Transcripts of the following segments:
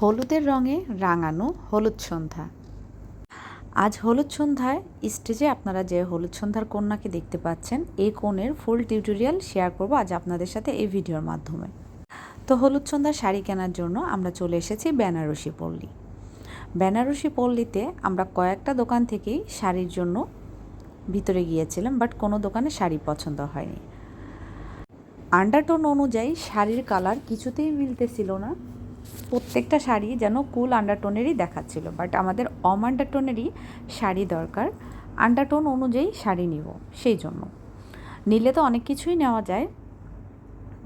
হলুদের রঙে রাঙানো হলুদ সন্ধ্যা। আজ হলুদ সন্ধ্যায় স্টেজে আপনারা যে হলুদ সন্ধ্যার কন্যাকে দেখতে পাচ্ছেন, এই কোণের ফুল টিউটোরিয়াল শেয়ার করব আজ আপনাদের সাথে এই ভিডিওর মাধ্যমে। তো হলুদ সন্ধ্যার শাড়ি কেনার জন্য আমরা চলে এসেছি বেনারসি পল্লী। বেনারসি পল্লীতে আমরা কয়েকটা দোকান থেকেই শাড়ির জন্য ভিতরে গিয়েছিলাম, বাট কোনো দোকানে শাড়ি পছন্দ হয়নি। আন্ডারটোন অনুযায়ী শাড়ির কালার কিছুতেই মিলতেছিল না। প্রত্যেকটা শাড়ি যেন কুল আন্ডারটোনেরই দেখাচ্ছিল বাট আমাদের অম আন্ডারটোনেরই শাড়ি দরকার। আন্ডারটোন অনুযায়ী শাড়ি নিব, সেই জন্য। নিলে তো অনেক কিছুই নেওয়া যায়,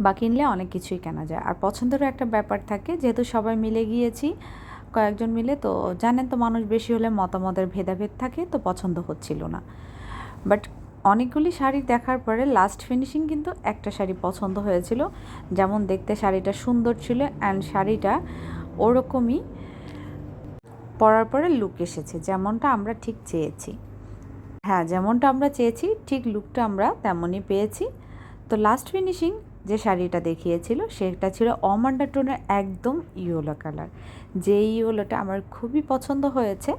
বা কিনলে অনেক কিছুই কেনা যায়। আর পছন্দেরও একটা ব্যাপার থাকে, যেহেতু সবাই মিলে গিয়েছি, কয়েকজন মিলে, তো জানেন তো মানুষ বেশি হলে মতামতের ভেদাভেদ থাকে, তো পছন্দ হচ্ছিল না। বাট অনেকগুলি শাড়ি দেখার পরে লাস্ট ফিনিশিং কিন্তু একটা শাড়ি পছন্দ হয়েছিল। যেমন দেখতে শাড়িটা সুন্দর ছিল অ্যান্ড শাড়িটা ওরকমই পরার পরে লুক এসেছে, যেমনটা আমরা ঠিক চেয়েছি। হ্যাঁ যেমনটা আমরা চেয়েছি, ঠিক লুকটা আমরা তেমনই পেয়েছি। তো লাস্ট ফিনিশিং যে শাড়িটা দেখিয়েছিল, সেটা ছিল অমান্ডার টোনের একদম ইয়েলো কালার যে ইয়েলোটা আমার খুবই পছন্দ হয়েছে।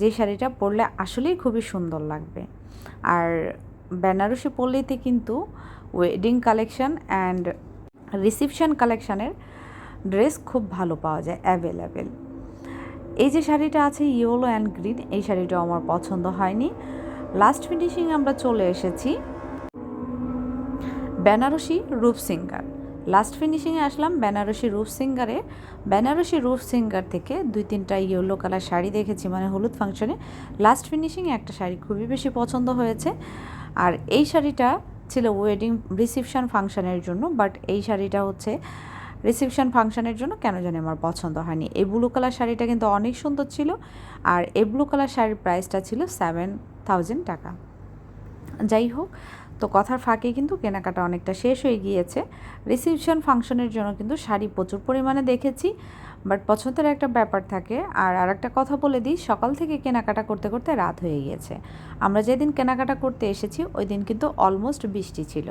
যে শাড়িটা পরলে আসলেই খুবই সুন্দর লাগবে। আর বেনারসি পল্লীতে কিন্তু ওয়েডিং কালেকশন অ্যান্ড রিসিপশান কালেকশানের ড্রেস খুব ভালো পাওয়া যায় অ্যাভেলেবেল এই যে শাড়িটা আছে ইয়েলো অ্যান্ড গ্রিন এই শাড়িটাও আমার পছন্দ হয়নি। লাস্ট ফিনিশিং আমরা চলে এসেছি বেনারসি রূপ সিঙ্গার লাস্ট ফিনিশিংয়ে আসলাম বেনারসি রূপ সিঙ্গারে। বেনারসি রূপ সিঙ্গার থেকে দুই তিনটা ইয়েলো কালার শাড়ি দেখেছি মানে হলুদ ফাংশনে লাস্ট ফিনিশিংয়ে একটা শাড়ি খুবই বেশি পছন্দ হয়েছে। আর এই শাড়িটা ছিল ওয়েডিং রিসিপশান ফাংশনের জন্য বাট এই শাড়িটা হচ্ছে রিসিপশন ফাংশনের জন্য কেন জানি আমার পছন্দ হয়নি। এই ব্লু কালার শাড়িটা কিন্তু অনেক সুন্দর ছিল, আর এই ব্লু কালার শাড়ির প্রাইসটা ছিল সেভেন থাউজেন্ড টাকা। যাই হোক তো কথার ফাঁকে কিন্তু কেনাকাটা অনেকটা শেষ হয়ে গিয়েছে। রিসিপশন ফাংশনের জন্য কিন্তু শাড়ি প্রচুর পরিমাণে দেখেছি বাট পছন্দের একটা ব্যাপার থাকে। আর আর একটা কথা বলে দিই, সকাল থেকে কেনাকাটা করতে করতে রাত হয়ে গিয়েছে। আমরা যেদিন কেনাকাটা করতে এসেছি ওই দিন কিন্তু অলমোস্ট বৃষ্টি ছিল।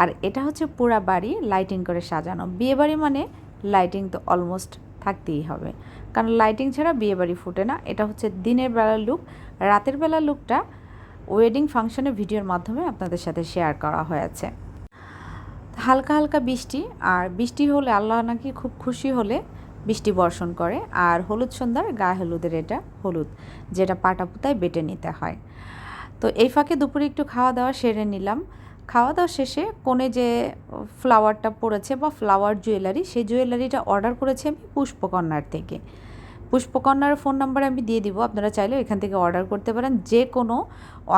আর এটা হচ্ছে পুরা বাড়ি লাইটিং করে সাজানো। বিয়ে বাড়ি মানে লাইটিং তো অলমোস্ট থাকতেই হবে। কারণ লাইটিং ছাড়া বিয়েবাড়ি ফুটে না। এটা হচ্ছে দিনের বেলার লুক রাতের বেলার লুকটা ওয়েডিং ফাংশনের ভিডিওর মাধ্যমে আপনাদের সাথে শেয়ার করা হয়েছে। হালকা হালকা বৃষ্টি, আর বৃষ্টি হলে আল্লাহ নাকি খুব খুশি হলে বৃষ্টি বর্ষণ করে, আর হলুদ সন্ধ্যার গায়ে হলুদের এটা হলুদ, যেটা পাটা পুতায় বেটে নিতে হয়। তো এই ফাঁকে দুপুরে একটু খাওয়া দাওয়া সেরে নিলাম। খাওয়া দাওয়া শেষে কোণে যে ফ্লাওয়ারটা পড়েছে বা ফ্লাওয়ার জুয়েলারি সেই জুয়েলারিটা অর্ডার করেছি আমি পুষ্পকন্যার থেকে। পুষ্পকন্যার ফোন নাম্বার আমি দিয়ে দিব। আপনারা চাইলে এখান থেকে অর্ডার করতে পারেন। যে কোনো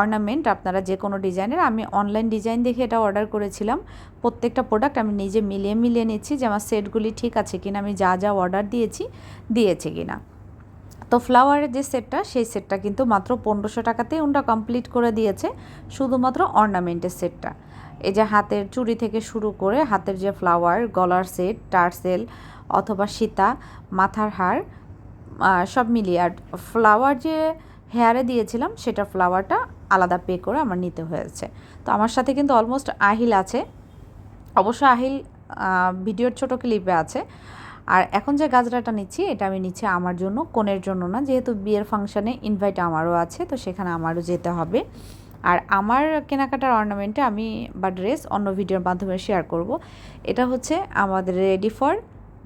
অর্নামেন্ট আপনারা যে কোনো ডিজাইনের আমি অনলাইন ডিজাইন দেখে এটা অর্ডার করেছিলাম। প্রত্যেকটা প্রোডাক্ট আমি নিজে মিলিয়ে মিলিয়ে নিচ্ছি যে আমার সেটগুলি ঠিক আছে কিনা, আমি যা যা অর্ডার দিয়েছি, দিয়েছে কিনা। তো ফ্লাওয়ারের যে সেটটা সেই সেটটা কিন্তু মাত্র পনেরোশো টাকাতেই ওনটা কমপ্লিট করে দিয়েছে, শুধুমাত্র অর্নামেন্টের সেটটা এই যে হাতের চুড়ি থেকে শুরু করে হাতের যে ফ্লাওয়ার গলার সেট টার্সেল অথবা সীতা, মাথার হার সব মিলিয়ে। আর ফ্লাওয়ার যে হেয়ারে দিয়েছিলাম, সেটা ফ্লাওয়ারটা আলাদা পে করে আমার নিতে হয়েছে। তো আমার সাথে কিন্তু অলমোস্ট আহিল আছে। অবশ্য আহিল ভিডিওর ছোটো ক্লিপে আছে। আর এখন যে গাজরাটা নিচ্ছি, এটা আমি নিচ্ছি আমার জন্য, কোনের জন্য না, যেহেতু বিয়ের ফাংশানে ইনভাইট আমারও আছে, তো সেখানে আমারও যেতে হবে। আর আমার কেনাকাটার অর্নামেন্টে আমি বা ড্রেস অন্য ভিডিওর মাধ্যমে শেয়ার করব। এটা হচ্ছে আমাদের রেডি ফর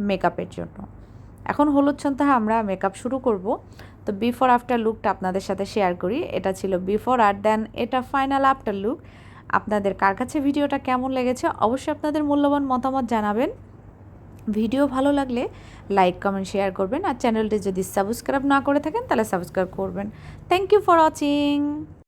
মেকআপের জন্য। এখন হলুদ সন্ধ্যা আমরা মেকআপ শুরু করব। তো বিফোর আফটার লুকটা আপনাদের সাথে শেয়ার করি। এটা ছিল বিফোর আর দেন এটা ফাইনাল আফটার লুক আপনাদের কার কাছে ভিডিওটা কেমন লেগেছে অবশ্যই আপনাদের মূল্যবান মতামত জানাবেন। ভিডিও ভালো লাগলে লাইক কমেন্ট শেয়ার করবেন। আর চ্যানেলটি যদি সাবস্ক্রাইব না করে থাকেন তাহলে সাবস্ক্রাইব করবেন। Thank you for watching